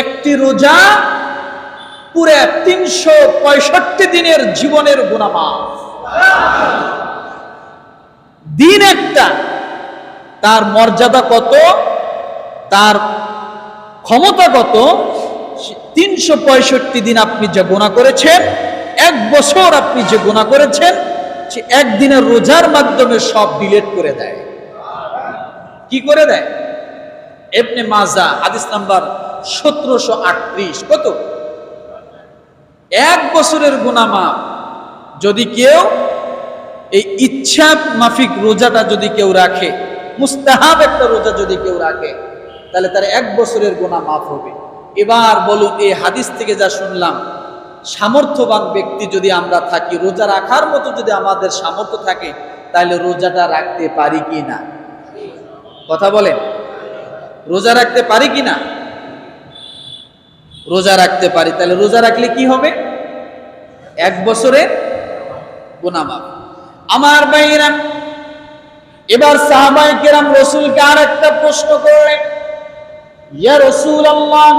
একটি রোজা পুরে তিনশো পঁয়ষট্টি দিনের জীবনের গুণামা দিন একটা, তার মর্যাদা কত, তার ক্ষমতা কত তিনশো পঁয়ষট্টি দিন আপনি যে গোনা করেছেন, এক বছর আপনি যে গোনা করেছেন, সে একদিনের রোজার মাধ্যমে সব ডিলেট করে দেয়। কি করে দেয়? এমনি মাজা, হাদিস নাম্বার সতেরোশো আটত্রিশ, কত? এক বছরের গুনামা যদি কেউ এই ইচ্ছা মাফিক রোজাটা যদি কেউ রাখে, মুস্তাহাব একটা রোজা যদি কেউ রাখে, তাহলে তার এক বছরের গোনা মাফ হবে। এবার বলুন, এই হাদিস থেকে যা শুনলাম, সামর্থ্যবান ব্যক্তি যদি আমরা থাকি, রোজা রাখার মতো যদি আমাদের সামর্থ্য থাকে, তাহলে রোজাটা রাখতে পারি কি না কথা বলেন। রোজা রাখতে পারি কি না রোজা রাখতে পারি, তাহলে রোজা রাখলে কি হবে? এক বছরের গুনাহ মাফ। আমার ভাইরা এবার সাহাবাই কেরাম রসুলকে আর একটা প্রশ্ন করলেন। ইয়া রসুল আল্লাহ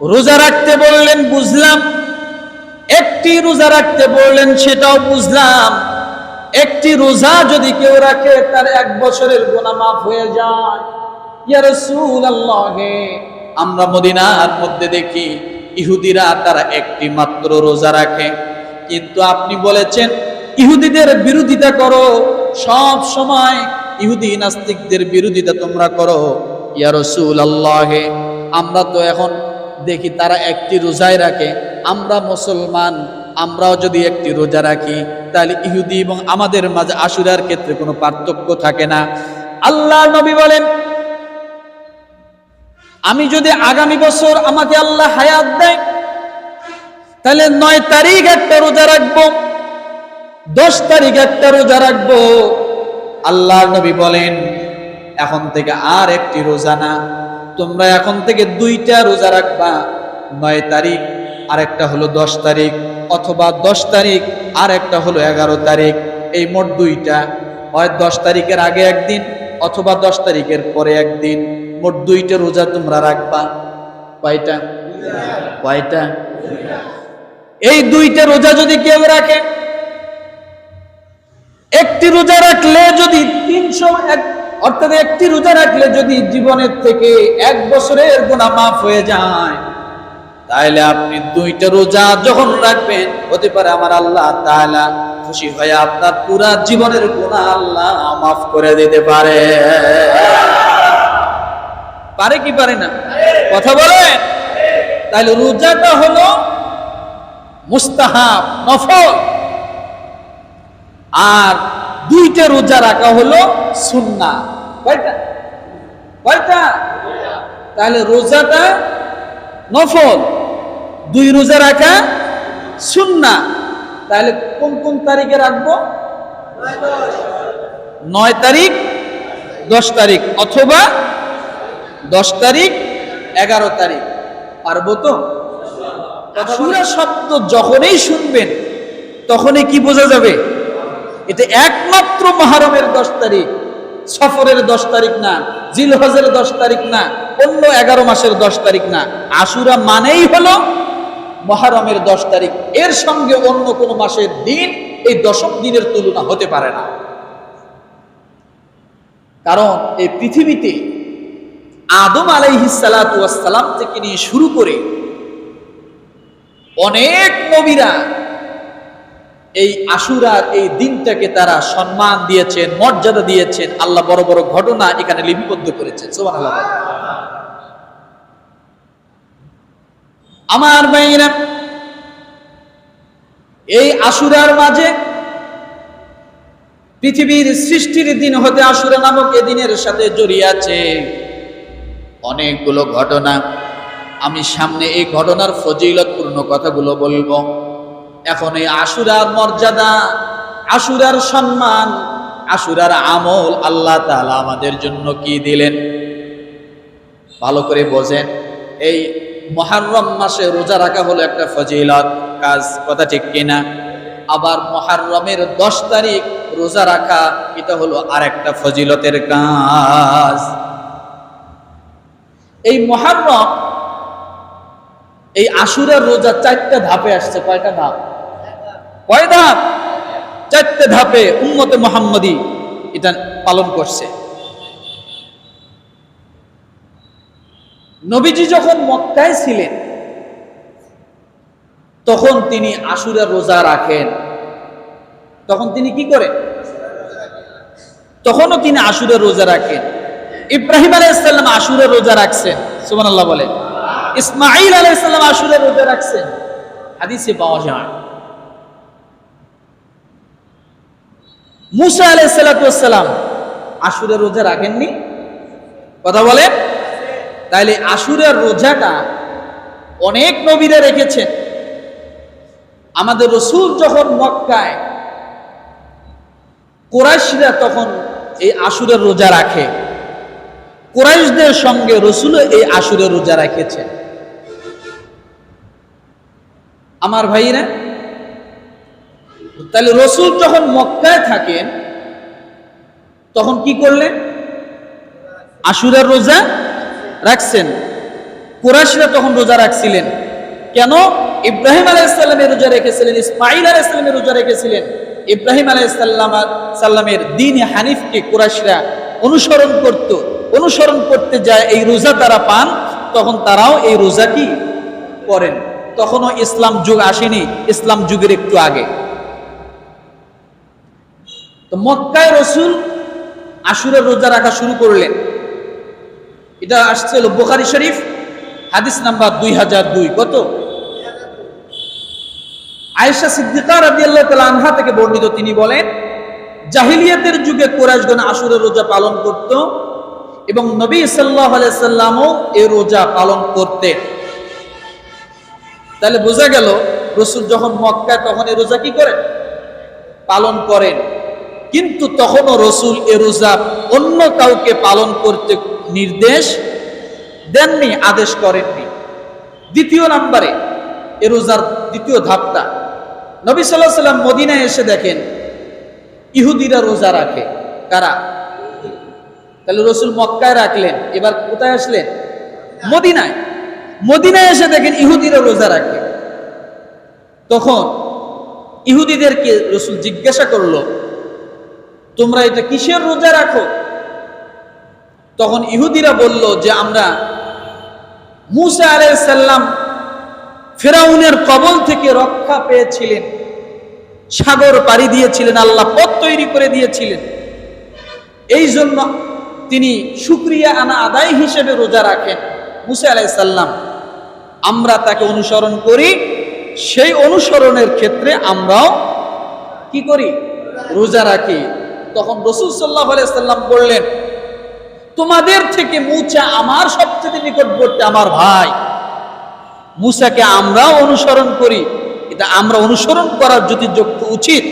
রোজা রাখতে বললেন, বুঝলাম। একটি রোজা রাখতে বললেন, সেটাও বুঝলাম। একটি রোজা যদি কেউ রাখে, তার এক বছরের গোনা মাফ হয়ে যায়। ইয়া রসুল আল্লাহ আমরা মদিনার মধ্যে দেখি ইহুদিরা তারা একটি মাত্র রোজা রাখে। কিন্তু আপনি বলেছেন, ইহুদিদের বিরোধিতা করো, সব সময় ইহুদি নাস্তিকদের বিরোধিতা তোমরা করো। ইয়া রসুল আল্লাহে আমরা তো এখন দেখি তারা একটি রোজায় রাখে। আমরা মুসলমান, আমরাও যদি একটি রোজা রাখি, তাহলে ইহুদি এবং আমাদের মাঝে আশুরার ক্ষেত্রে কোনো পার্থক্য থাকে না। আল্লাহ নবী বলেন আমি যদি আগামী বছর আমাকে আল্লাহ হায়াত দেয়, তাহলে নয় তারিখ একটা রোজা রাখব, দশ তারিখ একটা রোজা রাখব। আল্লাহ নবী বলেন, এখন থেকে আর একটি রোজা না, তোমরা এখন থেকে দুইটা রোজা রাখবা, নয় তারিখ আর একটা হলো দশ তারিখ, অথবা দশ তারিখ আর একটা হলো এগারো তারিখ, এই মোট দুইটা। হয় দশ তারিখের আগে একদিন, অথবা দশ তারিখের পরে একদিন। মোট দুইটা রোজা তোমরা রাখবা। কয়টা? কয়টা? এই দুইটা রোজা যদি কেউ রাখে, একটি রোজা রাখলে যদি তিনশো এক, অর্থাৎ একটি রোজা রাখলে যদি জীবনের থেকে এক বছরের গুণা মাফ হয়ে যায়, তাহলে আপনি দুইটা রোজা যখন রাখবেন, হতে পারে আমার আল্লাহ তাআলা খুশি হয়ে আপনার পুরা জীবনের গুণা আল্লাহ মাফ করে দিতে পারে। পারে কি পারে না? কথা বলে? তাহলে রোজাটা হলো মুস্তাহাব, নফল। আর দুইটা রোজা রাখা হলো সুন্না কয়টা? তাহলে রোজাটা নফল, দুই রোজা রাখা সুন্না তাহলে কোন কোন তারিখে রাখব? নয় তারিখ, দশ তারিখ, অথবা দশ তারিখ এগারো তারিখ। পারব তো? আশুরা শব্দ যখনই শুনবেন তখনই কি বোঝা যাবে? এটা একমাত্র মহারমের দশ তারিখ সফরের দশ তারিখ না জিলহজের দশ তারিখ না অন্য এগারো মাসের দশ তারিখ না। আশুরা মানেই হলো মহারমের দশ তারিখ। এর সঙ্গে অন্য কোন মাসের দিন এই দশম দিনের তুলনা হতে পারে না। কারণ এই পৃথিবীতে আদম আলাইহিসালাম থেকে নিয়ে শুরু করে অনেক নবীরা এই আশুরার এই দিনটাকে তারা সম্মান দিয়েছেন, মর্যাদা দিয়েছেন, আল্লাহ বড় বড় ঘটনা এখানে লিপিবদ্ধ করেছেন। সোমান আমার ভাইরা এই আশুরার মাঝে পৃথিবীর সৃষ্টির দিন হতে আশুরা নামক এ দিনের সাথে জড়িয়ে আছে। অনেকগুলো ঘটনা। আমি সামনে এই ঘটনার ফজিলতপূর্ণ কথাগুলো বলব। এখন এই আশুরার মর্যাদা, আশুরার সম্মান, আশুরার আমল আল্লাহ তাআলা আমাদের জন্য কি দিলেন? ভালো করে বোঝেন। এই মহারম মাসে রোজা রাখা হলো একটা ফজিলত। কাজ কথা ঠিক কিনা? আবার মহারমের দশ তারিখ রোজা রাখা, এটা হলো আর একটা ফজিলতের কাজ। এই মহারম, এই আশুরার রোজা চারটা ধাপে আসছে, কয়টা ধাপ? কয় ধাপ? চারটে ধাপে উম্মতে মোহাম্মদী এটা পালন করছে। নবীজি যখন মক্কায় ছিলেন, তখন তিনি আশুরের রোজা রাখেন। তখন তিনি কি করেন? তখনও তিনি আশুরের রোজা রাখেন। ইব্রাহিম আলাইসাল্লাম আশুরের রোজা রাখছেন সুমান আল্লাহ বলেন ইসমাইল আলাইসাল্লাম আশুরের রোজা রাখছেন হাদিসে পাওয়া যায়। মুসা আলাইসাল্লাম আশুরের রোজা রাখেননি। কথা বলেন। তাইলে আশুরের রোজাটা অনেক নবীরা রেখেছেন। আমাদের রসুল যখন মক্কায়, কোরাইশরা তখন এই আশুরের রোজা রাখে। কোরাইশদের সঙ্গে রসুল এই আশুরের রোজা রেখেছেন আমার ভাইরা তাহলে রসুল যখন মক্কায় থাকেন, তখন কি করলেন? আশুরের রোজা রাখছেন। কুরাশিরা তখন রোজা রাখছিলেন। কেন? ইব্রাহিম আলাইসাল্লামের রোজা রেখেছিলেন ইসমাইল আলাইসাল্লামের রোজা রেখেছিলেন। ইব্রাহিম আলাইসাল্লাম সাল্লামের দিন হানিফকে কুরাশিরা অনুসরণ করত। অনুসরণ করতে যায় এই রোজা তারা পান, তখন তারাও এই রোজা কি করেন? তখনও ইসলাম যুগ আসেনি, ইসলাম যুগের একটু আগে। তো মক্কায় রসুল আশুরের রোজা রাখা শুরু করলেন। এটা আসছে হলো বোখারি শরীফ, হাদিস নাম্বার দুই হাজার দুই। কত? আয়েশা সিদ্দিকা রাদিয়াল্লাহু তাআলা আনহা থেকে বর্ণিত তিনি বলেন, জাহিলিয়াতের যুগে কোরাইশগণ আশুরের রোজা পালন করত এবং নবী আলাইহি সাল্লামও এই রোজা পালন করতেন। তাহলে বোঝা গেল, রসুল যখন মক্কায় তখন এই রোজা কি করেন? পালন করেন। কিন্তু তখনও রসুল এ রোজা অন্য কাউকে পালন করতে নির্দেশ দেননি, আদেশ করেননি। দ্বিতীয় নাম্বারে এ রোজার দ্বিতীয় ধাপটা। নবী সাল্লাহ সাল্লাম মদিনায় এসে দেখেন, ইহুদিরা রোজা রাখে। কারা? তাহলে রসুল মক্কায় রাখলেন। এবার কোথায় আসলেন? মদিনায়। মদিনায় এসে দেখেন ইহুদিরা রোজা রাখে। তখন ইহুদিদেরকে রসুল জিজ্ঞাসা করল, তোমরা এটা কিসের রোজা রাখো? তখন ইহুদিরা বলল যে, আমরা মুসা আলাইসাল্লাম ফেরাউনের কবল থেকে রক্ষা পেয়েছিলেন। সাগর পাড়ি দিয়েছিলেন, আল্লাহ পথ তৈরি করে দিয়েছিলেন। এই জন্য তিনি সুক্রিয়া আনা আদায় হিসেবে রোজা রাখেন মুসা আলাইসাল্লাম আমরা তাকে অনুসরণ করি, সেই অনুসরণের ক্ষেত্রে আমরাও কি করি? রোজা রাখি। তখন রসুল সাল্লাহ সাল্লাম বললেন, তোমাদের থেকে মুচা আমার সবচেয়ে নিকটবর্তী আমার ভাই। মুসাকে আমরাও অনুসরণ করি। এটা আমরা অনুসরণ করার যদি যোগ্য উচিত।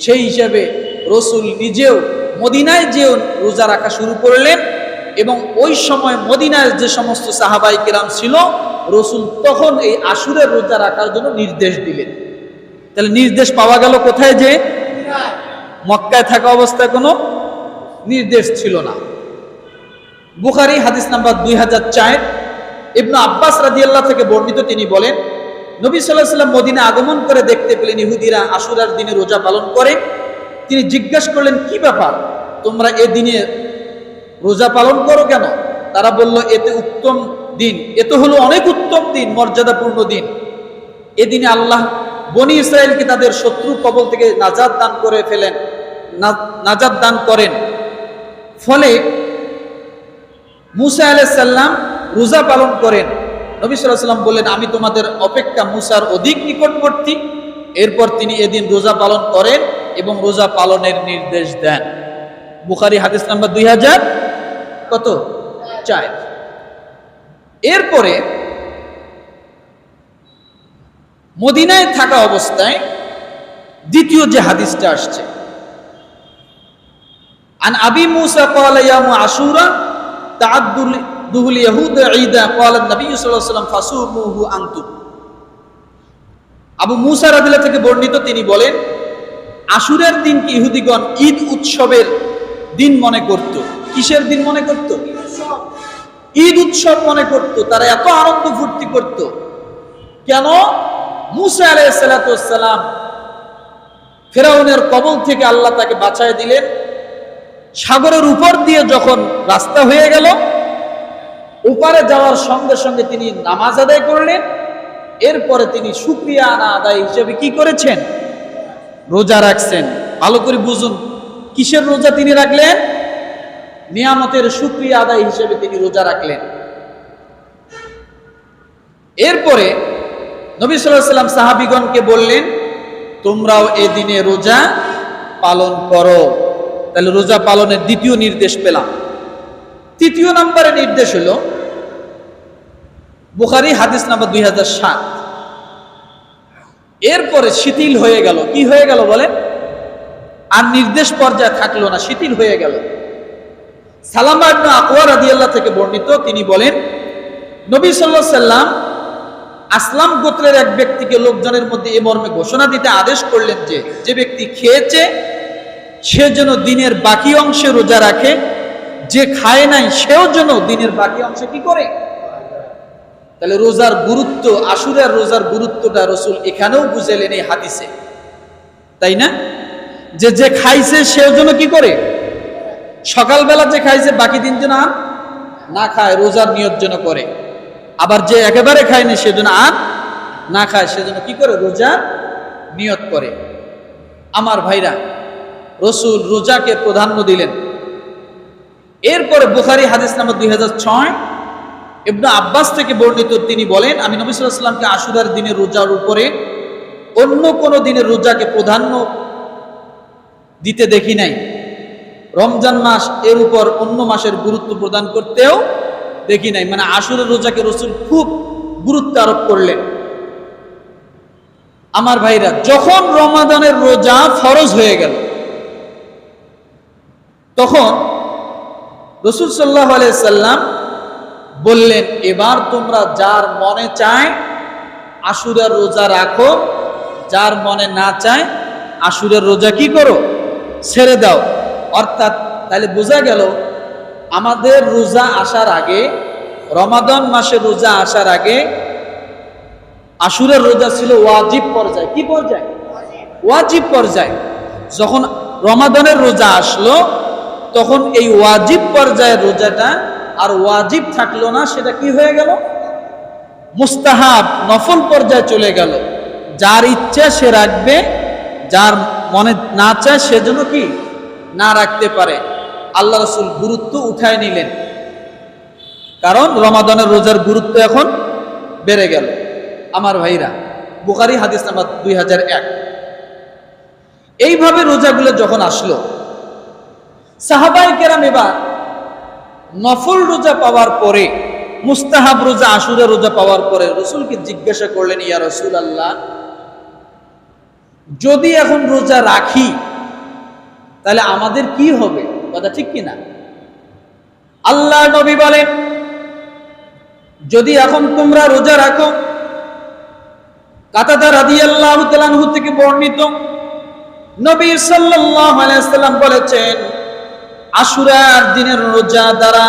সেই হিসাবে রসুল নিজেও মদিনায় যে রোজা রাখা শুরু করলেন এবং ওই সময় মদিনায় যে সমস্ত সাহাবাই কেরাম ছিল, রসুল তখন এই আশুরের রোজা রাখার জন্য নির্দেশ দিলেন। তাহলে নির্দেশ পাওয়া গেল কোথায় যে? মক্কায় থাকা অবস্থায় কোনো নির্দেশ ছিল না। বুখারি হাদিস নাম্বার দুই হাজার চার, ইবনু আব্বাস রাদিয়াল্লাহ থেকে বর্ণিত তিনি বলেন, নবী সাল্লাহ সাল্লাম মদিনা আগমন করে দেখতে পেলেন ইহুদিরা আশুরার দিনে রোজা পালন করে। তিনি জিজ্ঞাসা করলেন, কি ব্যাপার? তোমরা এ দিনে রোজা পালন করো কেন? তারা বলল, এতে উত্তম দিন। এ তো হলো অনেক উত্তম দিন, মর্যাদাপূর্ণ দিন। এদিনে আল্লাহ বনি ইসরায়েলকে তাদের শত্রু কবল থেকে নাজাদ দান করে ফেলেন নাজাদ দান করেন। ফলে মুসা আলাইসাল্লাম রোজা পালন করেন। নবী সাল্লাম বললেন, আমি তোমাদের অপেক্ষা মুসার অধিক নিকটবর্তী। এরপর তিনি এদিন রোজা পালন করেন এবং রোজা পালনের নির্দেশ দেন। বুখারি হাদিস নাম্বার দুই হাজার কত চার এরপরে মদিনায় থাকা অবস্থায় দ্বিতীয় যে হাদিসটা আসছে আন আবি মুসা قال يا معشورا تعد দুহুল ইয়াহুদ ঈদা قال النبي صلى الله عليه وسلم فصوموه انتم আবু মুসা রাদিল্লাহ থেকে বর্ণিত তিনি বলেন আশুরের দিনকে ইহুদিগণ ঈদ উৎসবের দিন মনে করত। কিসের দিন মনে করত? ঈদ উৎসব মনে করত। তারা এত আনন্দ ফুর্তি করত। কেন? মুসা ফেরাউনের কবল থেকে আল্লাহ তাকে বাঁচায় দিলেন। সাগরের উপর দিয়ে যখন রাস্তা হয়ে গেল উপারে যাওয়ার সঙ্গে সঙ্গে তিনি নামাজ আদায় করলেন। এরপরে তিনি সুক্রিয়া আনা আদায় হিসেবে কি করেছেন? রোজা রাখছেন। ভালো করে বুঝুন। কিসের রোজা তিনি রাখলেন? নিয়ামতের সুক্রিয়া আদায় হিসেবে তিনি রোজা রাখলেন। এরপরে নবী সাল্লাম সাহাবিগণকে বললেন, তোমরাও এ দিনে রোজা পালন করো। তাহলে রোজা পালনের দ্বিতীয় নির্দেশ পেলাম। তৃতীয় নম্বরে নির্দেশ হলো, বুখারি হাদিস নাম্বার দুই হাজার সাত। এরপরে শিথিল হয়ে গেল। কি হয়ে গেল বলে আর নির্দেশ পর্যায়ে থাকল না, শিথিল হয়ে গেল। সালামা ইবনে আকওয়া রাদিয়াল্লাহু থেকে বর্ণিত, তিনি বলেন, নবী আলাইহি সাল্লাম আসলাম গোত্রের এক ব্যক্তিকে লোকজনের মধ্যে এ মর্মে ঘোষণা দিতে আদেশ করলেন যে যে ব্যক্তি খেয়েছে, সে যেন দিনের বাকি অংশে রোজা রাখে, যে খায় নাই, সেও যেন দিনের বাকি অংশে কি করে? তাহলে রোজার গুরুত্ব, আশুরার রোজার গুরুত্বটা রসুল এখানেও বুঝেলেন এই হাদিসে। তাই না? যে যে খাইছে সেও যেন কি করে? সকালবেলা যে খাইছে, বাকি দিন যেন আর না খায়, রোজার নিয়ত যেন করে। আবার যে একেবারে খায়নি সেজন্য আর না খায় সেজন্য কি করে? রোজা নিয়ত করে। আমার ভাইরা, রসুল রোজাকে প্রাধান্য দিলেন। এরপরে বুখারি হাদিস নাম্বার দুই হাজার ছয়, ইবনু আব্বাস থেকে বর্ণিত তিনি বলেন, আমি নবী সাল্লাহ সাল্লামকে আশুরার দিনের রোজার উপরে অন্য কোনো দিনের রোজাকে প্রাধান্য দিতে দেখি নাই। রমজান মাস এর উপর অন্য মাসের গুরুত্ব প্রদান করতেও দেখি নাই। মানে আশুরের রোজাকে রসুল খুব গুরুত্ব আরোপ করলেন। আমার ভাইরা, যখন রমাদানের রোজা ফরজ হয়ে গেল, তখন রসুল সাল্লাহ সাল্লাম বললেন, এবার তোমরা যার মনে চায় আশুরের রোজা রাখো, যার মনে না চায় আশুরের রোজা কি করো? ছেড়ে দাও। অর্থাৎ তাহলে বোঝা গেল, আমাদের রোজা আসার আগে, রমাদান মাসে রোজা আসার আগে আশুরের রোজা ছিল ওয়াজিব পর্যায়ে। কি পর্যায়ে? ওয়াজিব পর্যায়ে। যখন রমাদানের রোজা আসলো, তখন এই ওয়াজিব পর্যায়ের রোজাটা আর ওয়াজিব থাকল না, সেটা কি হয়ে গেল? মুস্তাহাব নফল পর্যায়ে চলে গেল। যার ইচ্ছা সে রাখবে, যার মনে না চায় সেজন্য কি? না রাখতে পারে। আল্লাহ রসুল গুরুত্ব উঠায় নিলেন। কারণ রমাদানের রোজার গুরুত্ব এখন বেড়ে গেল। আমার ভাইরা, বুখারি হাদিস নাম্বার দুই হাজার এক। এইভাবে রোজাগুলো যখন আসলো সাহাবাই কেরাম এবার নফল রোজা পাওয়ার পরে, মুস্তাহাব রোজা, আশুরা রোজা পাওয়ার পরে রসুলকে জিজ্ঞাসা করলেন, ইয়া রসুল আল্লাহ যদি এখন রোজা রাখি, তাহলে আমাদের কি হবে? কথা ঠিক কিনা আল্লাহ নবী বলেন, যদি এখন তোমরা রোজা রাখো, কাতাদা রাদিয়াল্লাহু তাআলাহু থেকে বর্ণিত নবী সাল্লাম বলেছেন, আশুরার দিনের রোজা দ্বারা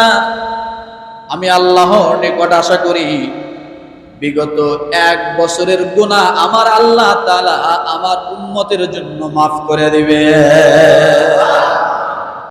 আমি আল্লাহর নিকট আশা করি বিগত এক বছরের গুণা আমার আল্লাহ তালা আমার উন্মতের জন্য মাফ করে দিবে